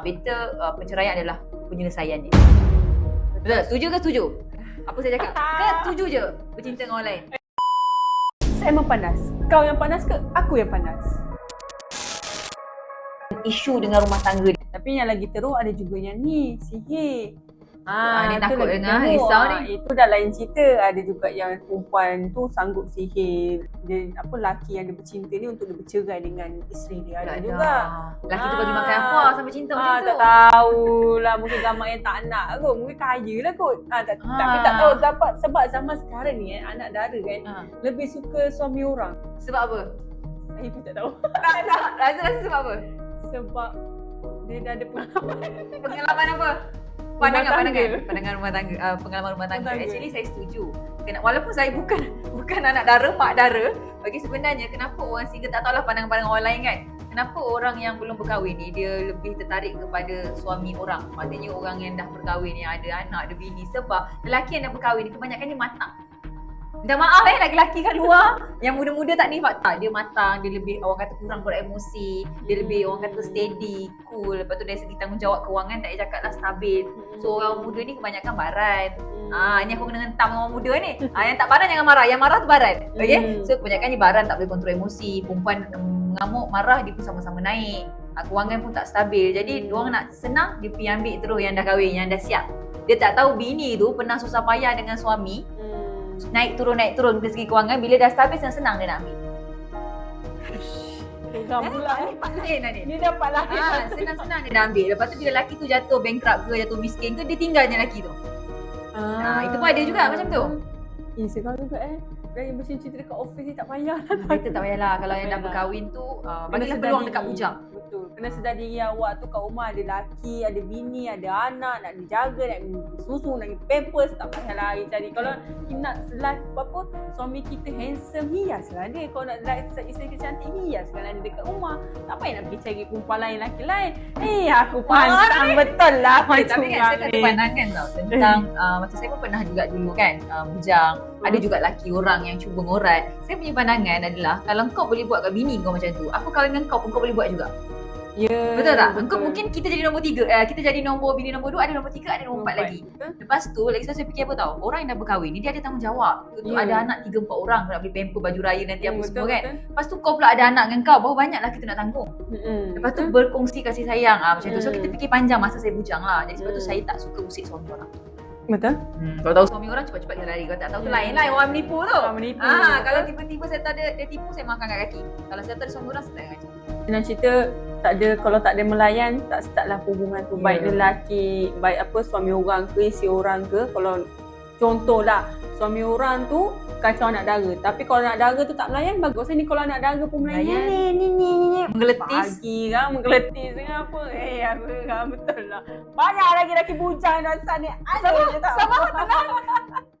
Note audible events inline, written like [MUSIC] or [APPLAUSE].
Better uh, perceraian adalah penyelesaian dia. Betul? Setuju ke setuju? Apa saya cakap? Ke setuju je bercinta dengan orang lain? Saya memang panas. Kau yang panas ke? Aku yang panas. Isu dengan rumah tangga. Tapi yang lagi teruk ada juga yang ni, sihir. Ah, ni tu takut dengar, risau Ah, ni. Itu dah lain cerita. Ada juga yang perempuan tu sanggup sihir. Dia, apa laki yang dia bercinta ni untuk dia bercerai dengan isteri dia. Ada Tak juga. Laki tu bagi makan Ah. apa sampai cinta Ah, macam tak tu. tahulah mungkin gambar yang tak nak kot. Mungkin kaya lah kot. Ah, tak, Ah. Tapi tak tahu dapat sebab zaman sekarang ni eh, anak dara kan Ah. lebih suka suami orang. Sebab apa? Saya pun tak tahu. [LAUGHS] Tak, tak. Rasa-rasa sebab apa? Sebab dia dah ada pengalaman. Pengalaman apa? Rumah Pandangan, tangga. pandangan. Pandangan rumah tangga. Uh, pengalaman rumah tangga. Tangga. Actually saya setuju. Kena, walaupun saya bukan [LAUGHS] bukan anak dara, mak dara. Bagi sebenarnya kenapa orang single tak tahulah pandangan-pandangan orang lain kan. Kenapa orang yang belum berkahwin ni dia lebih tertarik kepada suami orang. Maksudnya orang yang dah berkahwin yang ada anak, ada bini. Sebab lelaki yang dah berkahwin ni kebanyakan dia matang. Minta maaf eh lelaki-lelaki kat luar yang muda-muda tak ni fakta. Dia matang, dia lebih orang kata kurang beremosi, dia lebih orang kata steady, cool. Lepas tu dari segi tanggungjawab kewangan tak payah cakap lah stabil. So orang muda ni kebanyakan baran. Ah ni aku kena hentam orang muda ni. Ah yang tak baran jangan marah. Yang marah tu baran. Okey? Hmm. So kebanyakan ni baran tak boleh kontrol emosi. Perempuan mengamuk, marah dia pun sama-sama naik. Ah, kewangan pun tak stabil. Jadi Hmm. hmm. orang nak senang dia pergi ambil terus yang dah kahwin, yang dah siap. Dia tak tahu bini tu pernah susah payah dengan suami, Hmm. Naik turun naik turun dari segi kewangan bila dah stabil senang-senang dia nak ambil. Geram pula eh. Part lain ni. Dia dapat lah. Ah, senang-senang dia dah ambil. Lepas tu bila lelaki tu jatuh bankrupt ke, jatuh miskin ke, dia tinggal je lelaki tu. Ah, itu pun ada juga macam tu. Eh, sekarang juga eh. Dan yang bercinta dekat office ni tak payah lah. Kita tak payahlah kalau yang dah berkahwin tu uh, Kena bagilah peluang diri. dekat bujang. Betul. Kena sedar diri awak tu kat rumah ada laki, ada bini, ada anak, nak dijaga, nak susu, nak pampers, tak payah lari cari. Kalau kita nak selak apa suami kita handsome, hiaslah dia. Kalau nak like isteri kita cantik, hiaskan dia dekat rumah. Tak payah nak pergi cari perempuan lain, laki lain. Eh, aku pantang betul lah [LAUGHS] Eh, macam tapi kan saya ada pandangan tau tentang uh, macam saya pun pernah juga dulu kan uh, bujang. Ada juga laki orang yang cuba ngorat. Saya punya pandangan adalah kalau kau boleh buat kat bini kau macam tu, aku kahwin dengan kau pun kau boleh buat juga. Ya, Betul tak? Engkau mungkin kita jadi nombor tiga, eh, kita jadi nombor bini nombor dua, ada nombor tiga, ada nombor empat lagi. Betul. Lepas tu lagi satu saya fikir apa tau? Orang yang dah berkahwin ni dia ada tanggungjawab. Untuk Ya. ada anak tiga empat orang nak beli pamper baju raya nanti apa Hmm, semua betul, kan. betul. Lepas tu kau pula ada anak dengan kau, berapa banyak lah kita nak tanggung. Mm-mm. Lepas tu berkongsi kasih sayang ah macam tu. So Hmm. kita fikir panjang masa saya bujang lah. Jadi sebab tu Hmm. saya tak suka usik suami orang. Betul. Hmm. Kalau tahu suami orang cepat-cepat dia lari. Kalau tak tahu tu Ya. lain lah orang menipu tu. Orang menipu. Ah, kalau tiba-tiba saya tak ada dia tipu saya makan kat kaki. Kalau saya tak ada suami orang saya tak ada kaki. Senang cerita tak ada kalau tak ada melayan tak start lah hubungan tu Ya. baik lelaki baik apa suami orang ke isteri orang ke kalau contohlah suami orang tu kacau anak dara. Tapi kalau anak dara tu tak melayan bagus. Ni kalau anak dara pun melayan. Melayan. ni ni ni ni Menggeletis. pagi kan menggeletis dengan apa? Eh aku kan betul lah. Banyak lagi lelaki bujang dan sana Sama- sama, [LAUGHS]